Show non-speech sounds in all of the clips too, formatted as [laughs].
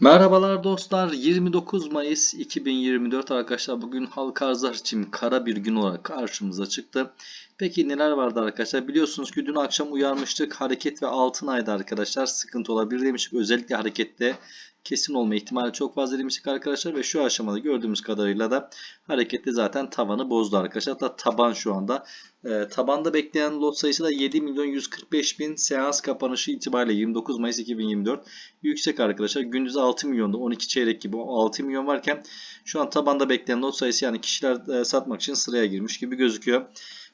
Merhabalar dostlar. 29 Mayıs 2024 arkadaşlar. Bugün halka arzlar için kara bir gün olarak karşımıza çıktı. Peki neler vardı arkadaşlar? Biliyorsunuz ki dün akşam uyarmıştık. Hareket ve altın ayda arkadaşlar sıkıntı olabilir demiştik. Özellikle harekette kesin olma ihtimali çok fazla demiştik arkadaşlar. Ve şu aşamada gördüğümüz kadarıyla da harekette zaten tavanı bozdu arkadaşlar. Hatta taban şu anda. E, tabanda bekleyen lot sayısı da 7 milyon 145 bin seans kapanışı itibariyle 29 Mayıs 2024 yüksek arkadaşlar. Gündüz 6 milyonda 12 çeyrek gibi 6 milyon varken şu an tabanda bekleyen lot sayısı yani kişiler e, satmak için sıraya girmiş gibi gözüküyor.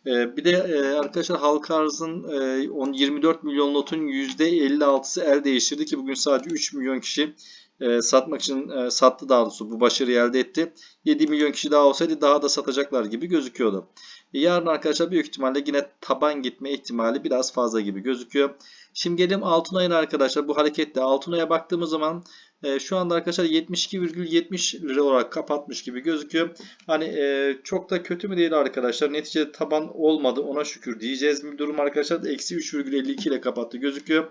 E, bir de e, arkadaşlar halka arzın e, 10 24 milyon lotun %56'sı el değiştirdi ki bugün sadece 3 milyon kişi e, satmak için e, sattı daha doğrusu bu başarıyı elde etti. 7 milyon kişi daha olsaydı daha da satacaklar gibi gözüküyordu. E, yarın arkadaşlar büyük ihtimalle yine taban gitme ihtimali biraz fazla gibi gözüküyor. Şimdi gelelim Altınay'ın arkadaşlar bu harekette Altınay'a baktığımız zaman e, şu anda arkadaşlar 72,70 lira olarak kapatmış gibi gözüküyor. Hani e, çok da kötü mü değil arkadaşlar. Neticede taban olmadı ona şükür diyeceğiz bir durum arkadaşlar. Eksi 3,52 ile kapattı gözüküyor.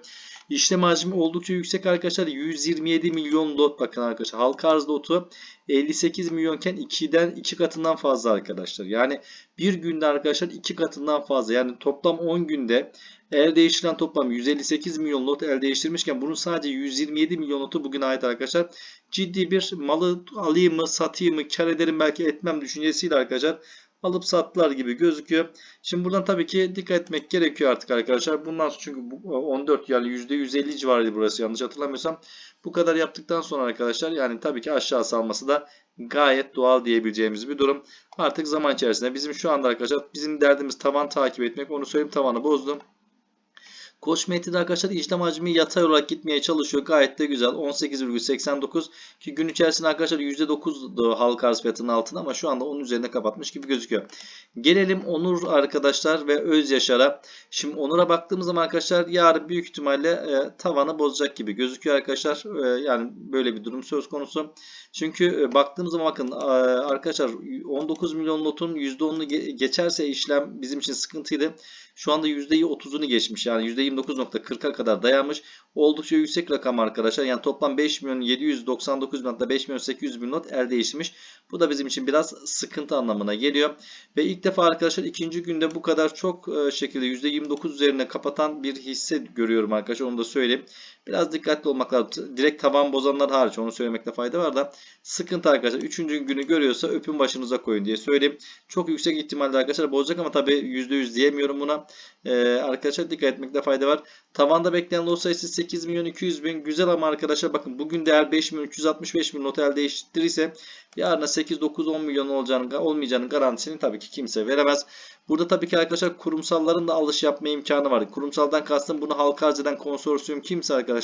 İşlem hacmi oldukça yüksek arkadaşlar. 127 milyon lot bakın arkadaşlar. Halka arz lotu 58 milyonken 2'den 2 katından fazla arkadaşlar. Yani bir günde arkadaşlar 2 katından fazla. Yani toplam 10 günde el değiştirilen toplam 158 milyon lot el değiştirmişken bunun sadece 127 milyon lotu bugün ait arkadaşlar. Ciddi bir malı alayım mı satayım mı kar ederim belki etmem düşüncesiyle arkadaşlar alıp sattılar gibi gözüküyor. Şimdi buradan tabii ki dikkat etmek gerekiyor artık arkadaşlar. Bundan sonra çünkü 14 yani %150 civarıydı burası yanlış hatırlamıyorsam. Bu kadar yaptıktan sonra arkadaşlar yani tabii ki aşağı salması da gayet doğal diyebileceğimiz bir durum. Artık zaman içerisinde bizim şu anda arkadaşlar bizim derdimiz tavan takip etmek. Onu söyleyeyim tavanı bozdum. Koç metni arkadaşlar işlem hacmi yatay olarak gitmeye çalışıyor. Gayet de güzel. 18,89 ki gün içerisinde arkadaşlar %9 halka arz fiyatının altında ama şu anda onun üzerinde kapatmış gibi gözüküyor. Gelelim Onur arkadaşlar ve Öz Yaşar'a. Şimdi Onur'a baktığımız zaman arkadaşlar yarın büyük ihtimalle e, tavanı bozacak gibi gözüküyor arkadaşlar. E, yani böyle bir durum söz konusu. Çünkü e, baktığımız zaman bakın e, arkadaşlar 19 milyon lotun %10'unu geçerse işlem bizim için sıkıntıydı. Şu anda %30'unu geçmiş. Yani %29.40'a kadar dayanmış. Oldukça yüksek rakam arkadaşlar. Yani toplam 5 milyon 799 bin hatta 5 milyon 800 bin not el değişmiş. Bu da bizim için biraz sıkıntı anlamına geliyor. Ve ilk defa arkadaşlar ikinci günde bu kadar çok e, şekilde %29 üzerine kapatan bir hisse görüyorum arkadaşlar. Onu da söyleyeyim. Biraz dikkatli olmak lazım. Direkt taban bozanlar hariç onu söylemekte fayda var da sıkıntı arkadaşlar. Üçüncü günü görüyorsa öpün başınıza koyun diye söyleyeyim. Çok yüksek ihtimalle arkadaşlar bozacak ama tabii %100 diyemiyorum buna. Ee, arkadaşlar dikkat etmekte fayda var. Tavanda bekleyen lot sayısı 8 milyon 200 bin. Güzel ama arkadaşlar bakın bugün değer 5 milyon 365 bin not elde değiştirirse yarına 8, 9, 10 milyon olacağını, olmayacağının garantisini tabii ki kimse veremez. Burada tabii ki arkadaşlar kurumsalların da alış yapma imkanı var. Kurumsaldan kastım bunu halka arz eden konsorsiyum kimse arkadaşlar.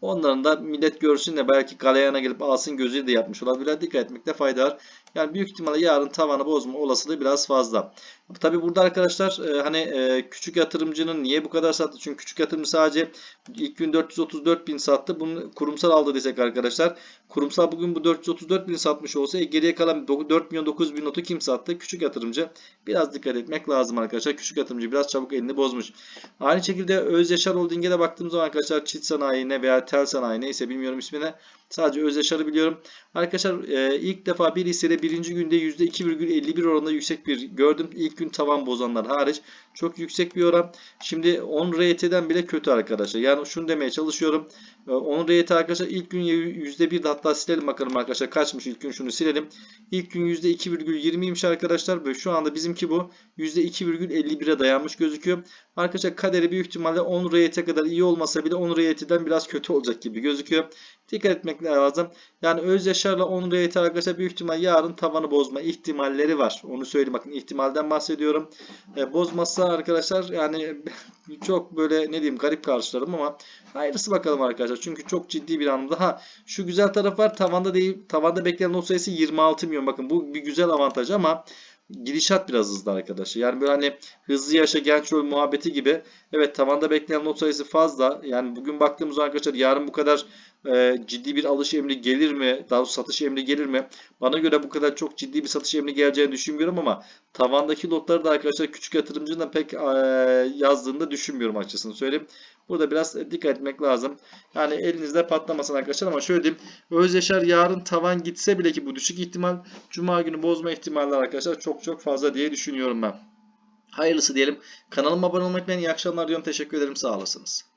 Onların da millet görsün de belki galeyana gelip alsın gözüyle de yapmış olabilir. Dikkat etmekte fayda var. Yani büyük ihtimalle yarın tavanı bozma olasılığı biraz fazla. Tabi burada arkadaşlar e, hani e, küçük yatırımcının niye bu kadar sattı? Çünkü küçük yatırımcı sadece ilk gün 434 bin sattı. Bunu kurumsal aldı desek arkadaşlar. Kurumsal bugün bu 434 bin satmış olsa e, geriye kalan 4 milyon 9 bin notu kim sattı? Küçük yatırımcı. Biraz dikkat etmek lazım arkadaşlar. Küçük yatırımcı biraz çabuk elini bozmuş. Aynı şekilde Öz Yaşar Holding'e de baktığımız zaman arkadaşlar çit sanayine veya tel sanayi neyse bilmiyorum ismine Sadece öz yaşarı biliyorum. Arkadaşlar e, ilk defa bir hissede birinci günde %2,51 oranında yüksek bir gördüm. İlk gün tavan bozanlar hariç. Çok yüksek bir oran. Şimdi 10 RT'den bile kötü arkadaşlar. Yani şunu demeye çalışıyorum. 10 e, RT arkadaşlar ilk gün %1 hatta silelim bakalım arkadaşlar kaçmış ilk gün şunu silelim. İlk gün %2,20'ymiş arkadaşlar ve şu anda bizimki bu %2,51'e dayanmış gözüküyor. Arkadaşlar kaderi büyük ihtimalle 10 RT kadar iyi olmasa bile 10 RT'den biraz kötü olacak gibi gözüküyor. Dikkat etmek lazım. Yani öz yaşarla 10 RT arkadaşlar büyük ihtimal yarın tavanı bozma ihtimalleri var. Onu söyleyeyim bakın ihtimalden bahsediyorum. E, bozmazsa arkadaşlar yani [laughs] çok böyle ne diyeyim garip karşılarım ama hayırlısı bakalım arkadaşlar. Çünkü çok ciddi bir anlamda. Ha şu güzel taraf var tavanda değil tavanda beklenen not sayısı 26 milyon. Bakın bu bir güzel avantaj ama gidişat biraz hızlı arkadaşlar. Yani böyle hani hızlı yaşa genç rol muhabbeti gibi. Evet tavanda bekleyen not sayısı fazla. Yani bugün baktığımız arkadaşlar yarın bu kadar e, ciddi bir alış emri gelir mi? Daha doğrusu satış emri gelir mi? Bana göre bu kadar çok ciddi bir satış emri geleceğini düşünmüyorum ama Tavandaki lotları da arkadaşlar küçük yatırımcının pek eee, yazdığını da düşünmüyorum açıkçası söyleyeyim. Burada biraz dikkat etmek lazım. Yani elinizde patlamasın arkadaşlar ama şöyle diyeyim. Özdeşer yarın tavan gitse bile ki bu düşük ihtimal. Cuma günü bozma ihtimaller arkadaşlar çok çok fazla diye düşünüyorum ben. Hayırlısı diyelim. Kanalıma abone olmayı unutmayın. İyi akşamlar diyorum. Teşekkür ederim. Sağ olasınız.